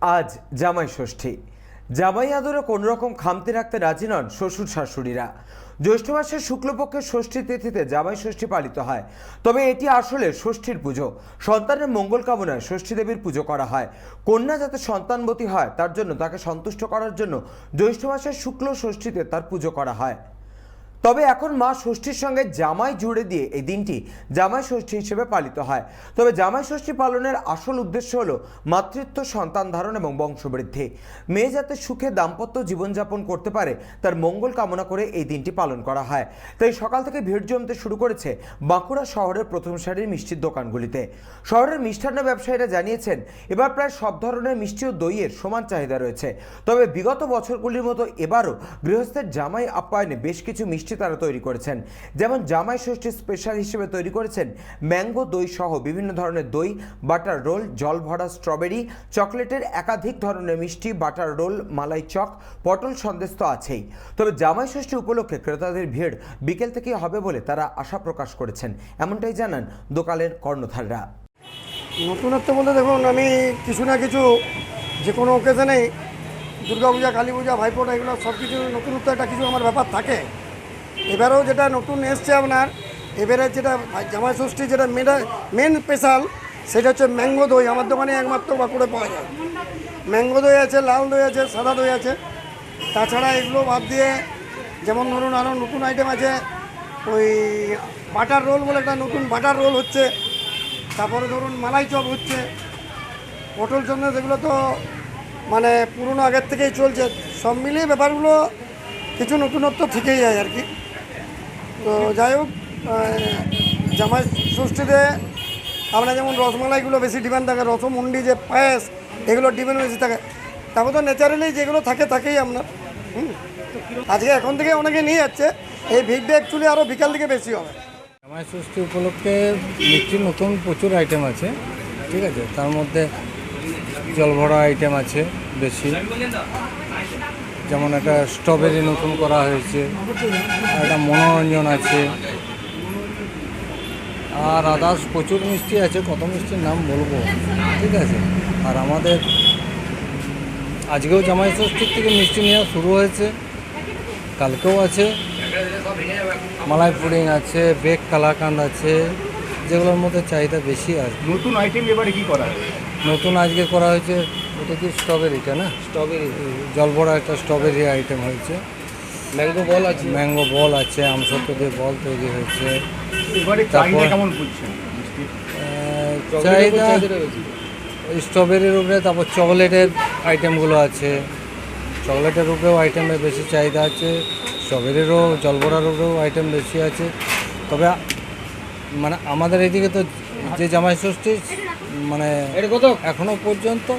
আজ জামাই ষষ্ঠী। জামাই আদরে কোনো রকম খামতি রাখতে রাজি নন শ্বশুর শাশুড়িরা। জ্যৈষ্ঠ মাসের শুক্লপক্ষের ষষ্ঠী তিথিতে জামাই ষষ্ঠী পালিত হয়। তবে এটি আসলে ষষ্ঠীর পুজো। সন্তানের মঙ্গল কামনায় ষষ্ঠী দেবীর পুজো করা হয়। কন্যা যাতে সন্তানবতী হয়, তার জন্য তাকে সন্তুষ্ট করার জন্য জ্যৈষ্ঠ মাসের শুক্ল ষষ্ঠীতে তার পুজো করা হয়। তবে এখন মা ষষ্ঠীর সঙ্গে জামাই জুড়ে দিয়ে এই দিনটি জামাই ষষ্ঠী হিসেবে পালিত হয়। তবে জামাই ষষ্ঠী পালনের আসল উদ্দেশ্য হলো মাতৃত্ব, সন্তান ধারণ এবং বংশবৃদ্ধি। মেয়ে যাতে সুখে দাম্পত্য জীবনযাপন করতে পারে, তার মঙ্গল কামনা করে এই দিনটি পালন করা হয়। তাই সকাল থেকে ভিড় জমতে শুরু করেছে বাঁকুড়া শহরের প্রথম সারির মিষ্টির দোকানগুলিতে। শহরের মিষ্টান্ন ব্যবসায়ীরা জানিয়েছেন, এবার প্রায় সব ধরনের মিষ্টি ও দইয়ের সমান চাহিদা রয়েছে। তবে বিগত বছরগুলির মতো এবারও গৃহস্থের জামাই আপ্যায়নে বেশ কিছু মিষ্টি তারা তৈরি করেছেন। যেমন জামাই ষষ্ঠী স্পেশাল হিসেবে তৈরি করেছেন ম্যাঙ্গো দই সহ বিভিন্ন ধরনের দই বাটার রোল জল ভরা স্ট্রবেরি চকলেটের একাধিক ধরনের মিষ্টি বাটার রোল মালাই চক, পটল সন্দেশ তো আছেই। তবে জামাই ষষ্ঠী উপলক্ষে ক্রেতাদের ভিড় বিকেল থেকেই হবে বলে তারা আশা প্রকাশ করেছেন। এমনটাই জানান দোকানের কর্ণধাররা। নতুনত্ব বলতে দেখুন, আমি কিছু না কিছু যে কোনো ওকেশনেই দুর্গাপূজা কালী পূজা ভাইফোঁটা, এগুলো সব কিছু নতুনত্ব একটা কিছু আমার ব্যাপার থাকে। এবারেও যেটা নতুন এসছে আপনার, এবারে যেটা জামাই ষষ্ঠী যেটা মেন মেন স্পেশাল সেটা হচ্ছে ম্যাঙ্গো দই, আমার দোকানে একমাত্র বাঁকুড়ে পাওয়া যায়। ম্যাঙ্গো দই আছে, লাল দই আছে, সাদা দই আছে। তাছাড়া এগুলো বাদ দিয়ে যেমন ধরুন আরও নতুন আইটেম আছে, ওই বাটার রোল বলে একটা নতুন বাটার রোল হচ্ছে। তারপরে ধরুন মালাই চপ হচ্ছে। পটল চন্দ্র এগুলো তো মানে পুরনো আগের থেকেই চলছে, সব মিলিয়ে ব্যাপারগুলো কিছু নতুনত্ব থেকেই যায় আর কি। তো যাই হোক জামাই ষষ্ঠীতে আমরা যেমন রসমালাইগুলো বেশি ডিমান্ড থাকে, রসমুন্ডি যে পায়েস, এগুলো ডিমান্ড বেশি থাকে। তারপর তো ন্যাচারালি যেগুলো থাকে, থাকেই আপনার, হুম। আজকে এখন থেকে অনেকে নিয়ে যাচ্ছে, এই ভিড়টা অ্যাকচুয়ালি আরও বিকাল দিকে বেশি হবে। জামাই ষষ্ঠী উপলক্ষে মিষ্টির নতুন প্রচুর আইটেম আছে, ঠিক আছে? তার মধ্যে জল ভরা আইটেম আছে বেশি। যেমন একটা স্ট্রবেরি নতুন করা হয়েছে একটা মনোরঞ্জন আছে। আর আদার্স প্রচুর মিষ্টি আছে কত মিষ্টির নাম বলব? ঠিক আছে? আর আমাদের আজকেও জামাই ষষ্ঠীর থেকে মিষ্টি নেওয়া শুরু হয়েছে। কালকেও আছে। মালাই পুডিং আছে বেক কালাকান্দ আছে যেগুলোর মধ্যে চাহিদা বেশি আছে নতুন আইটেম এবারে কি করা নতুন আজকে করা হয়েছে এটা কি স্ট্রবেরিটা না? স্ট্রবেরি জলবড়া একটা স্ট্রবেরি আইটেম হয়েছে। ম্যাঙ্গো বল আছে। ম্যাঙ্গো বল আছে আমসত্ব দিয়ে বল তৈরি হয়েছে। তারপর- চাহিদা কেমন বুঝছেন? চাহিদা স্ট্রবেরির উপরে তারপর চকলেটের আইটেমগুলো আছে। চকলেটের উপরেও আইটেমের বেশি চাহিদা আছে। স্ট্রবেরিরও জলবড়ার উপরেও আইটেম বেশি আছে। তবে মানে আমাদের এইদিকে তো যে জামাই ষষ্ঠী মানে এখনও পর্যন্ত